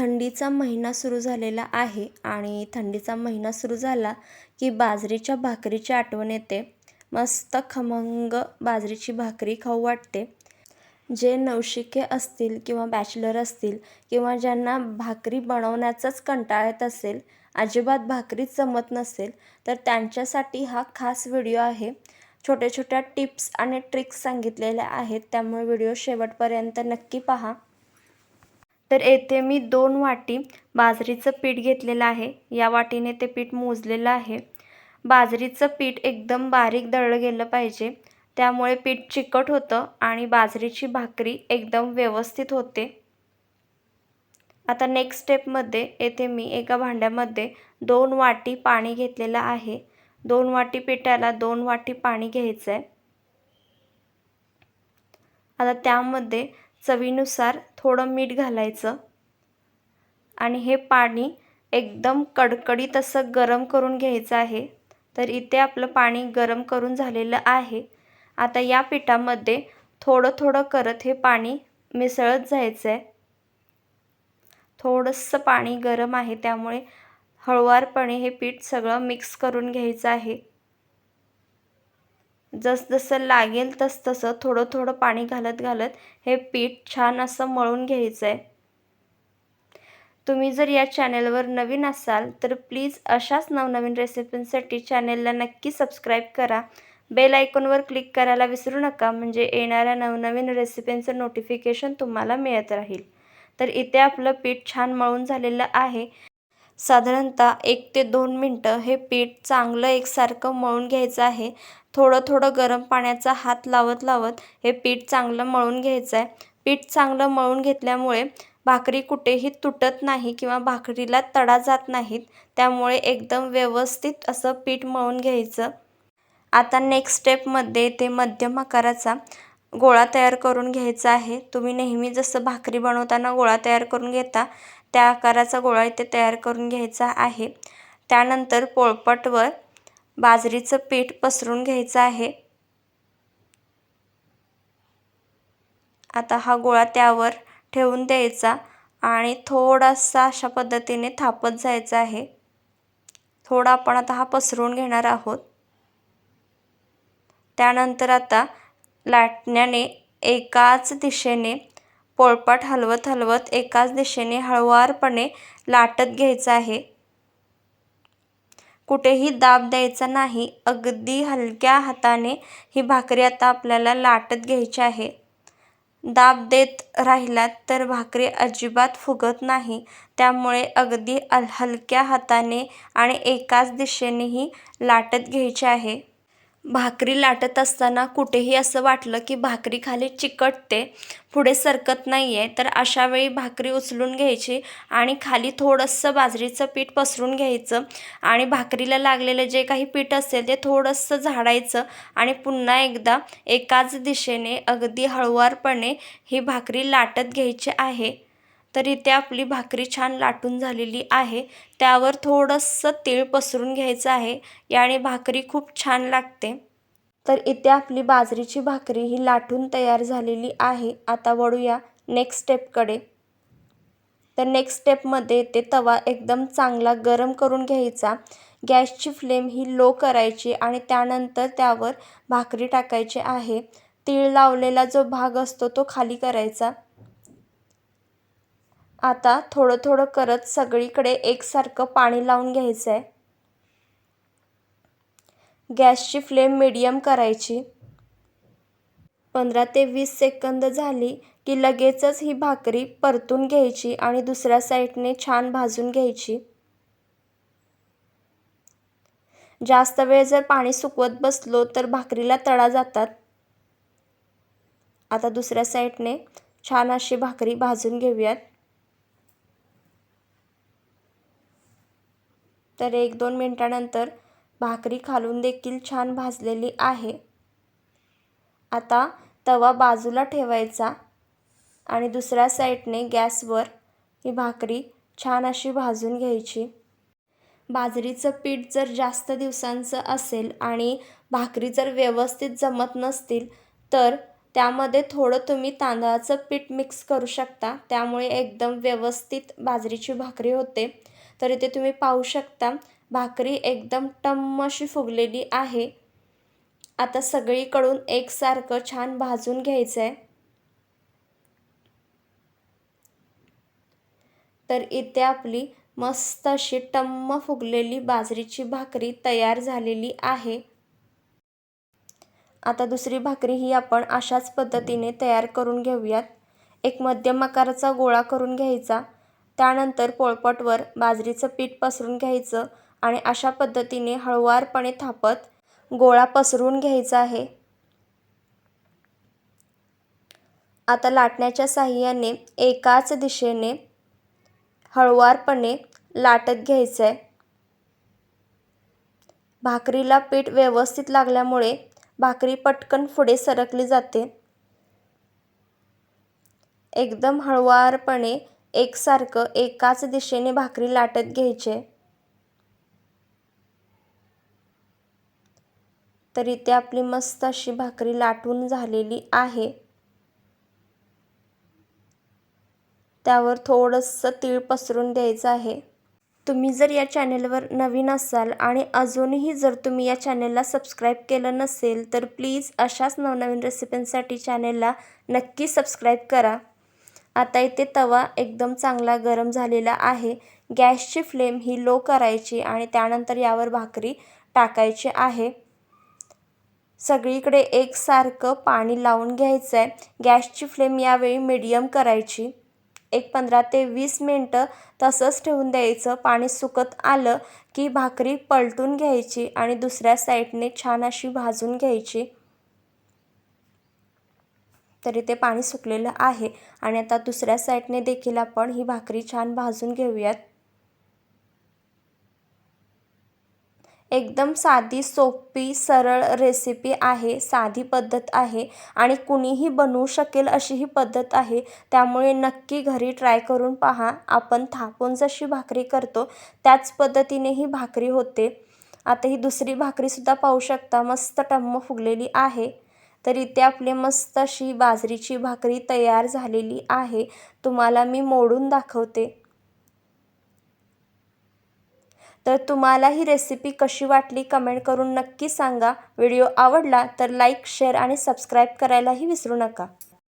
थंडीचा महिना सुरू झालेला आहे आणि थंडीचा महिना सुरू झाला की बाजरीच्या भाकरीची आठवण येते. मस्त खमंग बाजरीची भाकरी खाऊ वाटते. जे नवशिके असतील किंवा बॅचलर असतील किंवा ज्यांना भाकरी बनवण्याचाच कंटाळ येत असेल अजिबात भाकरीच जमत नसेल तर त्यांच्यासाठी हा खास व्हिडिओ आहे. छोट्या छोट्या टिप्स आणि ट्रिक्स सांगितलेल्या आहेत त्यामुळे व्हिडिओ शेवटपर्यंत नक्की पहा. तर येथे मी दोन वाटी बाजरीचं पीठ घेतलेलं आहे. या वाटीने ते पीठ मोजलेलं आहे. बाजरीचं पीठ एकदम बारीक दळलं गेलं पाहिजे. त्यामुळे पीठ चिकट होतं आणि बाजरीची भाकरी एकदम व्यवस्थित होते. आता नेक्स्ट स्टेपमध्ये येथे मी एका भांड्यामध्ये दोन वाटी पाणी घेतलेलं आहे. दोन वाटी पिठाला दोन वाटी पाणी घ्यायचं आहे आता त्यामध्ये चवीनुसार थोडं मीठ घालायचं. आणि हे पाणी एकदम कडकडीत असं गरम करून घ्यायचं आहे. तर इथे आपलं पाणी गरम करून झालेलं आहे. आता या पिठामध्ये थोडं थोडं करत हे पाणी मिसळत जायचं आहे थोडंसं पाणी गरम आहे त्यामुळे हळुवारपणे हे पीठ सगळं मिक्स करून घ्यायचं आहे. जसजसं लागेल तसतसं थोडं थोडं पाणी घालत घालत हे पीठ छान असं मळून घ्यायचं आहे तुम्ही जर या चॅनलवर नवीन असाल तर प्लीज अशाच नवनवीन रेसिपींसाठी चॅनेलला नक्की सबस्क्राईब करा. बेल आयकॉनवर क्लिक करायला विसरू नका म्हणजे येणाऱ्या नवनवीन रेसिपींचं नोटिफिकेशन तुम्हाला मिळत राहील. तर इथे आपलं पीठ छान मळून झालेलं आहे. साधारणतः एक ते दोन मिनटं हे पीठ चांगलं एकसारखं मळून घ्यायचं आहे. थोडं थोडं गरम पाण्याचा हात लावत लावत हे पीठ चांगलं मळून घ्यायचं आहे. पीठ चांगलं मळून घेतल्यामुळे भाकरी कुठेही तुटत नाही किंवा भाकरीला तडा जात नाहीत. त्यामुळे एकदम व्यवस्थित असं पीठ मळून घ्यायचं. आता नेक्स्ट स्टेपमध्ये ते मध्यम आकाराचा गोळा तयार करून घ्यायचा आहे. तुम्ही नेहमी जसं भाकरी बनवताना गोळा तयार करून घेता त्या आकाराचा गोळा इथे तयार करून घ्यायचा आहे. त्यानंतर पोळपटवर बाजरीचं पीठ पसरून घ्यायचं आहे. आता हा गोळा त्यावर ठेवून द्यायचा आणि थोडासा अशा पद्धतीने थापत जायचा आहे. थोडा आपण आता हा पसरून घेणार आहोत. त्यानंतर आता लाटण्याने एकाच दिशेने पोळपाट हलवत हलवत एकाच दिशेने हळुवारपणे लाटत घ्यायचं आहे. कुठेही दाब द्यायचा नाही अगदी हलक्या हाताने ही भाकरी आता आपल्याला लाटत घ्यायची आहे. दाब देत राहिलात तर भाकरी अजिबात फुगत नाही त्यामुळे अगदी हलक्या हाताने आणि एकाच दिशेनेही लाटत घ्यायची आहे. भाकरी लाटत असताना कुठेही असं वाटलं की भाकरी खाली चिकटते पुढे सरकत नाही आहे तर अशा वेळी भाकरी उचलून घ्यायची आणि खाली थोडंसं बाजरीचं पीठ पसरून घ्यायचं आणि भाकरीला लागलेलं जे काही पीठ असेल ते थोडंसं झाडायचं आणि पुन्हा एकदा एकाच दिशेने अगदी हळुवारपणे ही भाकरी लाटत घ्यायची आहे. तर इथे आपली भाकरी छान लाटून झालेली आहे. त्यावर थोडंसं तीळ पसरून घ्यायचं आहे. याने भाकरी खूप छान लागते. तर इथे आपली बाजरीची भाकरी ही लाटून तयार झालेली आहे. आता वळूया नेक्स्ट स्टेपकडे तर नेक्स्ट स्टेपमध्ये ते तवा एकदम चांगला गरम करून घ्यायचा. गॅसची फ्लेम ही लो करायची आणि त्यानंतर त्यावर भाकरी टाकायची आहे. तीळ लावलेला जो भाग असतो तो खाली करायचा. आता थोडं थोडं करत सगळीकडे एकसारखं पाणी लावून घ्यायचं आहे गॅसची फ्लेम मिडियम करायची. पंधरा ते वीस सेकंद झाली की लगेचच ही भाकरी परतून घ्यायची आणि दुसऱ्या साईडने छान भाजून घ्यायची. जास्त वेळ जर पाणी सुकवत बसलो तर भाकरीला तडा जातात. आता दुसऱ्या साईडने छान अशी भाकरी भाजून घेऊयात. तर एक दोन मिनटानंतर भाकरी खालून देखील छान भाजलेली आहे. आता तवा बाजूला ठेवायचा आणि दुसऱ्या साईडने गॅसवर ही भाकरी छान अशी भाजून घ्यायची. बाजरीचं पीठ जर जास्त दिवसांचं असेल आणि भाकरी जर व्यवस्थित जमत नसतील तर त्यामध्ये थोडं तुम्ही तांदळाचं पीठ मिक्स करू शकता. त्यामुळे एकदम व्यवस्थित बाजरीची भाकरी होते. तर इथे तुम्ही पाहू शकता. भाकरी एकदम टम्म अशी फुगलेली आहे. आता सगळीकडून एकसारखं छान भाजून घ्यायचं आहे तर इथे आपली मस्त अशी टम्म फुगलेली बाजरीची भाकरी तयार झालेली आहे. आता दुसरी भाकरी ही आपण अशाच पद्धतीने तयार करून घेऊयात. एक मध्यम आकाराचा गोळा करून घ्यायचा. त्यानंतर पोळपटवर बाजरीचं पीठ पसरून घ्यायचं आणि अशा पद्धतीने हळुवारपणे थापत गोळा पसरून घ्यायचा आहे. आता लाटण्याच्या साह्याने एकाच दिशेने हळुवारपणे लाटत घ्यायचं आहे भाकरीला पीठ व्यवस्थित लागल्यामुळे भाकरी पटकन पुढे सरकली जाते. एकदम हळुवारपणे एकसारखं एकाच दिशेने भाकरी लाटत घ्यायचे. तर इथे आपली मस्त अशी भाकरी लाटून झालेली आहे. त्यावर थोडंसं तीळ पसरून द्यायचं आहे. तुम्ही जर या चॅनेलवर नवीन असाल आणि अजूनही जर तुम्ही या चॅनेलला सबस्क्राईब केलं नसेल तर प्लीज अशाच नवनवीन रेसिपींसाठी चॅनेलला नक्की सबस्क्राईब करा. आता इथे तवा एकदम चांगला गरम झालेला आहे. गॅसची फ्लेम ही लो करायची आणि त्यानंतर यावर भाकरी टाकायची आहे. सगळीकडे एकसारखं पाणी लावून घ्यायचं आहे गॅसची फ्लेम यावेळी मिडियम करायची. एक पंधरा ते वीस मिनटं तसंच ठेवून द्यायचं. पाणी सुकत आलं की भाकरी पलटून घ्यायची आणि दुसऱ्या साईडने छान अशी भाजून घ्यायची. तरी ते पाणी सुकलेलं आहे. आणि आता दुसऱ्या साईडने देखील आपण ही भाकरी छान भाजून घेऊयात. एकदम साधी सोपी सरळ रेसिपी आहे. साधी पद्धत आहे. आणि कुणीही बनवू शकेल अशी ही पद्धत आहे. त्यामुळे नक्की घरी ट्राय करून पहा. आपण थापून जशी भाकरी करतो त्याच पद्धतीने ही भाकरी होते. आता ही दुसरी भाकरीसुद्धा पाहू शकता. मस्त टम्म फुगलेली आहे. तर इथे आपली मस्त अशी बाजरीची भाकरी तयार झालेली आहे. तुम्हाला मी मोडून दाखवते. तर तुम्हाला ही रेसिपी कशी वाटली कमेंट करून नक्की सांगा. व्हिडिओ आवडला तर लाईक शेअर आणि सबस्क्राईब करायलाही विसरू नका.